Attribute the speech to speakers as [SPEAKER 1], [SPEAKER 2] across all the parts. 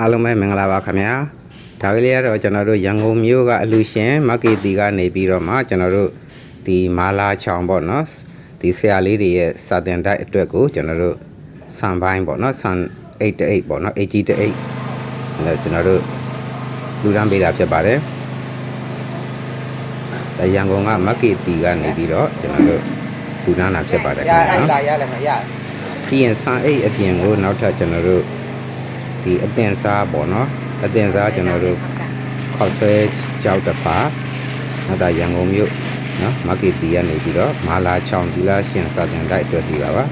[SPEAKER 1] အားလုံးပဲမင်္ဂလာပါခင်ဗျာဒါကလေးကတော့ကျွန်တော်တို့ရန်ကုန်မြို့ကအလူရှင်မက်ကီတီကနေပြီးတော့မှကျွန်တော်တို့ဒီမာလာချောင်ပေါ့နော်ဒီဆရာလေးတွေရဲ့စာတင်တိုက်အတွက်ကိုကျွန်တော်တို့ဆန်ပိုင်းပေါ့နော်ဆန်88ပေါ့နော် AG 88အဲ့ကျွန်တော်တို့လူရန်ပေးတာဖြစ်ပါတယ်ဒါရန်ကုန်ကမက်ကီတီကနေပြီးတော့ကျွန်တော်တို့လူရန်တာဖြစ်ပါတယ်
[SPEAKER 2] ရ
[SPEAKER 1] ခင်ဗျာ
[SPEAKER 2] အဲ့
[SPEAKER 1] နော်
[SPEAKER 2] လာရလည်းမရ
[SPEAKER 1] ပြီးရင်ဆန်အိတ်အပြင်ကိုနောက်ထပ်ကျွန်တော်တို့ ဒီအတင်စားပေါ့နော်အတင်စားကျွန်တော်တို့ခောက်ဆွဲကြောက်တပါနောက်တာရန်ကုန်မြို့နော်မာကီတီကနေပြီးတော့မာလာချောင်းဒီလာရှင်စာတင်တိုက်အတွက်ဒီပါပါ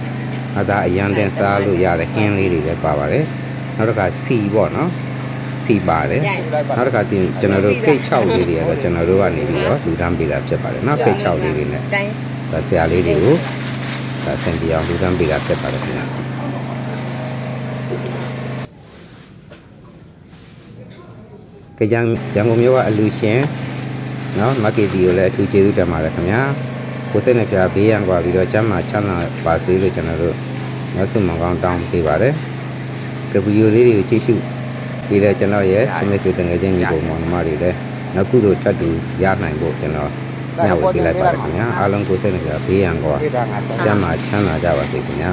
[SPEAKER 1] နောက်တာအရန်တင်စားလို့ရတဲ့ဟင်းလေးတွေလည်းပါပါတယ်နောက်တစ်ခါစီပေါ့နော်စီပါတယ်နောက်တစ်ခါဒီကျွန်တော်တို့ကိတ်6လေးတွေကတော့ကျွန်တော်တို့ကနေပြီးတော့လူတန်းပေးတာဖြစ်ပါတယ်နော်ကိတ်6လေးတွေနဲ့
[SPEAKER 3] တိုင်း
[SPEAKER 1] ဒါဆရာလေးတွေကိုဒါဆင်ပြအောင်လူတန်းပေးတာဖြစ်ပါတယ်ခင်ဗျာ ကကြံရန်ကုန်မြို့ကအလူရှင်နော်မက်ကီတီကိုလည်းအထူးကျေးဇူးတင်ပါတယ်ခင်ဗျာကိုစိတ်နှပြဘေးရန်ကွာပြီးတော့ကျမ်းမာချမ်းသာပါစေလို့ကျွန်တော်တို့မျက်စုမကောင်းတောင်းပေးပါတယ်ကဗီဒီယိုလေးတွေကိုကြည့်ရှုပြီးတော့ကျွန်တော်ရဲ့ဆမေစုတငယ်ချင်းညီကိုမောင်နှမတွေလည်းနောက်ကုသိုလ်တတ်တူရနိုင်ဖို့ကျွန်တော်ညဝေပေးလိုက်ပါတယ်ခင်ဗျာအားလုံးကိုစိတ်နှပြဘေးရန်
[SPEAKER 2] ကွာ
[SPEAKER 1] ကျမ်းမာချမ်းသာကြပါစေခင်ဗျာ